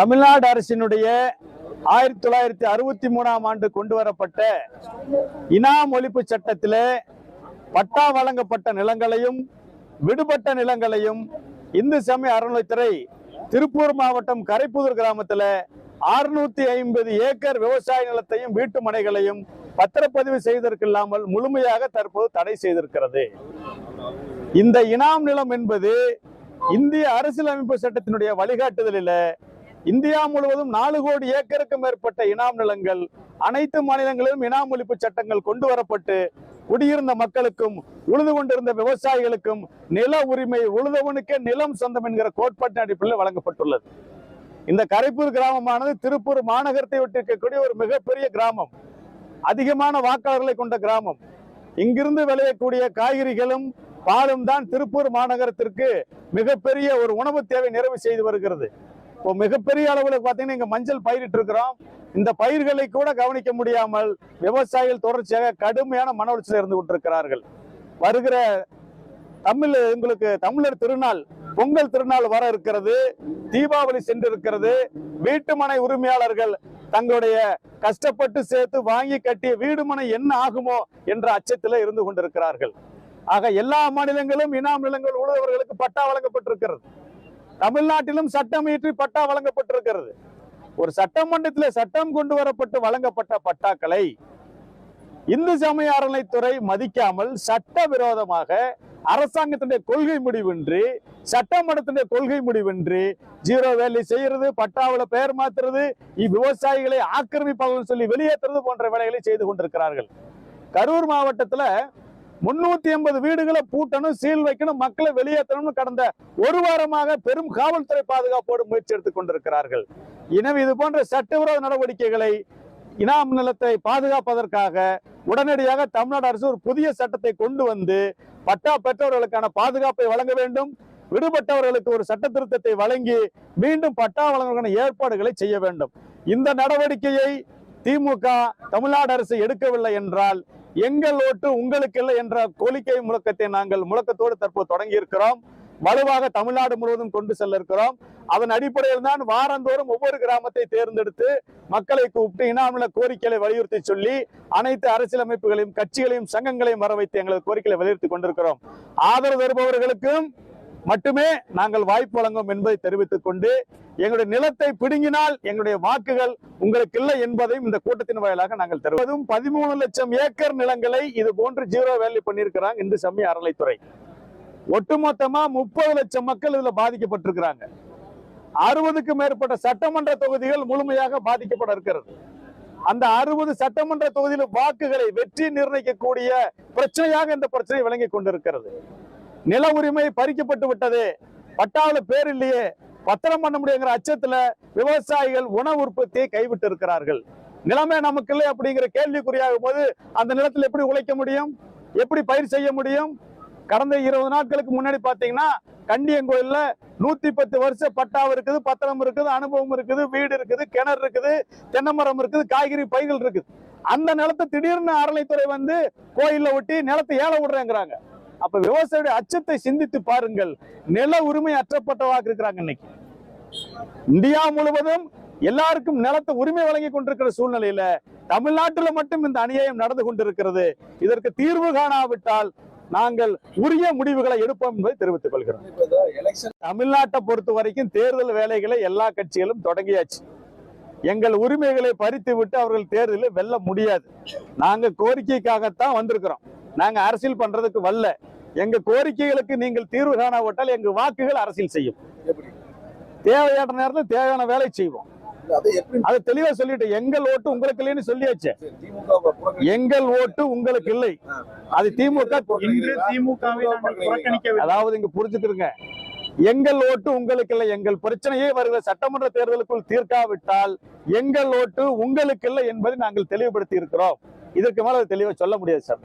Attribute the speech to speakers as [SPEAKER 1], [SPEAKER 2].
[SPEAKER 1] தமிழ்நாடு அரசினுடைய ஆயிரத்தி தொள்ளாயிரத்தி அறுபத்தி மூணாம் ஆண்டு கொண்டு வரப்பட்ட இனாம் ஒழிப்பு சட்டத்திலே பட்டா வழங்கப்பட்ட நிலங்களையும் விடுபட்ட நிலங்களையும் இந்து சமய அறநிலைத்துறை திருப்பூர் மாவட்டம் கரைப்புதூர் கிராமத்துல அறுநூத்தி ஐம்பது ஏக்கர் விவசாய நிலத்தையும் வீட்டு மனைகளையும் பத்திரப்பதிவு செய்திருக்கில்லாமல் முழுமையாக தற்போது தடை செய்திருக்கிறது. இந்த இனாம் நிலம் என்பது இந்திய அரசியலமைப்பு சட்டத்தினுடைய வழிகாட்டுதலில் இந்தியா முழுவதும் நாலு கோடி ஏக்கருக்கு மேற்பட்ட இனாம் நிலங்கள் அனைத்து மாநிலங்களிலும் இனாம் ஒழிப்பு சட்டங்கள் கொண்டு வரப்பட்டு குடியிருந்த மக்களுக்கும் உழுது கொண்டிருந்த விவசாயிகளுக்கும் நில உரிமை உழுதவனுக்கே நிலம் சொந்தம் என்கிற கோட்பாட்டின் அடிப்படையில் வழங்கப்பட்டுள்ளது. இந்த கரைப்பூர் கிராமமானது திருப்பூர் மாநகரத்தை ஒட்டி இருக்கக்கூடிய ஒரு மிகப்பெரிய கிராமம். அதிகமான வாக்காளர்களை கொண்ட கிராமம். இங்கிருந்து விளையக்கூடிய காய்கறிகளும் பாலும் தான் திருப்பூர் மாநகரத்திற்கு மிகப்பெரிய ஒரு உணவு தேவை நிறைவு செய்து வருகிறது. இப்போ மிகப்பெரிய அளவில் பார்த்தீங்கன்னா இங்க மஞ்சள் பயிரிட்டு இருக்கிறோம். இந்த பயிர்களை கூட கவனிக்க முடியாமல் விவசாயிகள் தொடர்ச்சியாக கடுமையான மன உளைச்சல் இருந்து கொண்டிருக்கிறார்கள். வருகிற தமிழ் உங்களுக்கு தமிழர் திருநாள் பொங்கல் திருநாள் வர இருக்கிறது. தீபாவளி சென்று இருக்கிறது வீட்டுமனை உரிமையாளர்கள் தங்களுடைய கஷ்டப்பட்டு சேர்த்து வாங்கி கட்டிய வீடுமனை என்ன ஆகுமோ என்ற அச்சத்தில் இருந்து கொண்டிருக்கிறார்கள். ஆக எல்லா மாநிலங்களும் இனாம் நிலங்கள் உழுதவர்களுக்கு பட்டா வழங்கப்பட்டிருக்கிறது. தமிழ்நாட்டிலும் சட்டம் இயற்றி பட்டா வழங்கப்பட்டிருக்கிறது. ஒரு சட்டமன்றத்தில் சட்டம் கொண்டு வரப்பட்டு வழங்கப்பட்ட பட்டாக்களை இந்து சமய அறநிலைத்துறை மதிக்காமல் சட்ட விரோதமாக அரசாங்கத்தினுடைய கொள்கை முடிவின்றி சட்டமன்றத்தினுடைய கொள்கை முடிவின்றி ஜீரோ வேலை செய்யறது பட்டாவுல பெயர் மாத்துறது இவ்விவசாயிகளை ஆக்கிரமிப்பாளர்கள் சொல்லி வெளியேற்றுறது போன்ற வேலைகளை செய்து கொண்டிருக்கிறார்கள். கரூர் மாவட்டத்துல முன்னூத்தி எண்பது வீடுகளை பூட்டணும் சீல் வைக்கணும் மக்களை வெளியேற்றணும்னு கடந்த ஒரு வாரமாக பெரும் காவல்துறை பாதுகாப்போடு முயற்சி எடுத்துக் கொண்டிருக்கிறார்கள். எனவே இது போன்ற சட்டவிரோத நடவடிக்கைகளை இனாம் நிலத்தை பாதுகாப்பதற்காக உடனடியாக தமிழ்நாடு அரசு ஒரு புதிய சட்டத்தை கொண்டு வந்து பட்டா பெற்றவர்களுக்கான பாதுகாப்பை வழங்க வேண்டும் விடுபட்டவர்களுக்கு ஒரு சட்ட திருத்தத்தை வழங்கி மீண்டும் பட்டா வழங்குவதற்கான ஏற்பாடுகளை செய்ய வேண்டும். இந்த நடவடிக்கையை திமுக தமிழ்நாடு அரசு எடுக்கவில்லை என்றால் எங்கள் ஓட்டு உங்களுக்கு இல்லை என்ற கோரிக்கை முழக்கத்தை நாங்கள் முழக்கத்தோடு தற்போது தொடங்கி இருக்கிறோம் வலுவாக தமிழ்நாடு முழுவதும் கொண்டு செல்ல இருக்கிறோம் அதன் அடிப்படையில் தான் வாரந்தோறும் ஒவ்வொரு கிராமத்தை தேர்ந்தெடுத்து மக்களை கூப்பிட்டு இனாமல கோரிக்கைகளை வலியுறுத்தி சொல்லி அனைத்து அரசியலமைப்புகளையும் கட்சிகளையும் சங்கங்களையும் வர வைத்து எங்களது கோரிக்கைகளை வலியுறுத்தி கொண்டிருக்கிறோம். ஆதரவு தருபவர்களுக்கும் மட்டுமே நாங்கள் வாய்ப்பு வழங்கும் என்பதை தெரிவித்துக் கொண்டு எங்களுடைய நிலத்தை பிடுங்கினால் எங்களுடைய வாக்குகள் உங்களுக்கு இல்லை என்பதையும் இந்த கூட்டத்தின் வாயிலாக நாங்கள் தருவதும் பதிமூணு லட்சம் ஏக்கர் நிலங்களை இது போன்று ஜீரோ வேல்யூ பண்ணியிருக்கிறாங்க இந்து சமய அறநிலைத்துறை ஒட்டுமொத்தமா முப்பது லட்சம் மக்கள் இதுல பாதிக்கப்பட்டிருக்கிறாங்க. அறுபதுக்கு மேற்பட்ட சட்டமன்ற தொகுதிகள் முழுமையாக பாதிக்கப்பட இருக்கிறது. அந்த அறுபது சட்டமன்ற தொகுதியில் வாக்குகளை வெற்றி நிர்ணயிக்கக்கூடிய பிரச்சனையாக இந்த பிரச்சனை விளங்கி கொண்டிருக்கிறது. நில உரிமை பறிக்கப்பட்டு விட்டது. பட்டாவில் பேர் இல்லையே. பத்திரம் பண்ண முடியுங்கிற அச்சத்துல விவசாயிகள் உணவு உற்பத்தியை கைவிட்டு இருக்கிறார்கள் நிலைமை நமக்கு இல்லை அப்படிங்கிற கேள்விக்குறியாகும் போது அந்த நிலத்தில் எப்படி உழைக்க முடியும்? எப்படி பயிர் செய்ய முடியும்? கடந்த இருபது நாட்களுக்கு முன்னாடி பாத்தீங்கன்னா கண்டியங்கோயில்ல நூத்தி பத்து வருஷம் பட்டாவும் இருக்குது பத்திரம் இருக்குது அனுபவம் இருக்குது வீடு இருக்குது கிணறு இருக்குது தென்னை மரம் இருக்குது காய்கறி பைகள் இருக்குது. அந்த நிலத்தை திடீர்னு அறநிலைத்துறை வந்து கோயில்ல ஒட்டி நிலத்தை ஏல விடுறேங்கிறாங்க. அப்ப விவசாயியுடைய அச்சத்தை சிந்தித்து பாருங்கள். நில உரிமை அற்றப்பட்டவாக இருக்கிறாங்க இன்னைக்கு. இந்தியா முழுவதும் எல்லாருக்கும் நிலத்தை உரிமை வழங்கி கொண்டிருக்கிற சூழ்நிலையில தமிழ்நாட்டுல மட்டும் இந்த அநியாயம் நடந்து கொண்டிருக்கிறது. இதற்கு தீர்வு காணாவிட்டால் நாங்கள் உரிய முடிவுகளை எடுப்போம் என்பதை தெரிவித்துக் கொள்கிறோம். தமிழ்நாட்டை பொறுத்த வரைக்கும் தேர்தல் வேலைகளை எல்லா கட்சிகளும் தொடங்கியாச்சு. எங்கள் உரிமைகளை பறித்து விட்டு அவர்கள் தேர்தலில் வெல்ல முடியாது. நாங்க கோரிக்கைக்காகத்தான் வந்திருக்கிறோம். நாங்க அரசியல் பண்றதுக்கு வரல. எங்க கோரிக்கைகளுக்கு நீங்கள் தீர்வு காணாவிட்டால் எங்க வாக்குகள் அரசியல் செய்யும். தேவையான நேரத்தில் தேவையான வேலை செய்வோம்.
[SPEAKER 2] இல்ல, அதை
[SPEAKER 1] தெளிவா சொல்லிட்டு எங்கள் ஓட்டு உங்களுக்கு இல்லைன்னு சொல்லியாச்சு.
[SPEAKER 2] திமுக
[SPEAKER 1] எங்கள் ஓட்டு உங்களுக்கு இல்லை. அது திமுக
[SPEAKER 3] நாங்கள் புறக்கணிக்கவில்லை.
[SPEAKER 1] அதாவது இங்க புரிஞ்சுக்கிறங்க எங்கள் ஓட்டு உங்களுக்கு இல்லை. எங்கள் பிரச்சனையே வருகிற சட்டமன்ற தேர்தலுக்குள் தீர்க்காவிட்டால் எங்கள் ஓட்டு உங்களுக்கு இல்லை என்பதை நாங்கள் தெளிவுபடுத்தி இருக்கிறோம். இதற்கு மேல அதை தெளிவா சொல்ல முடியாது சார்.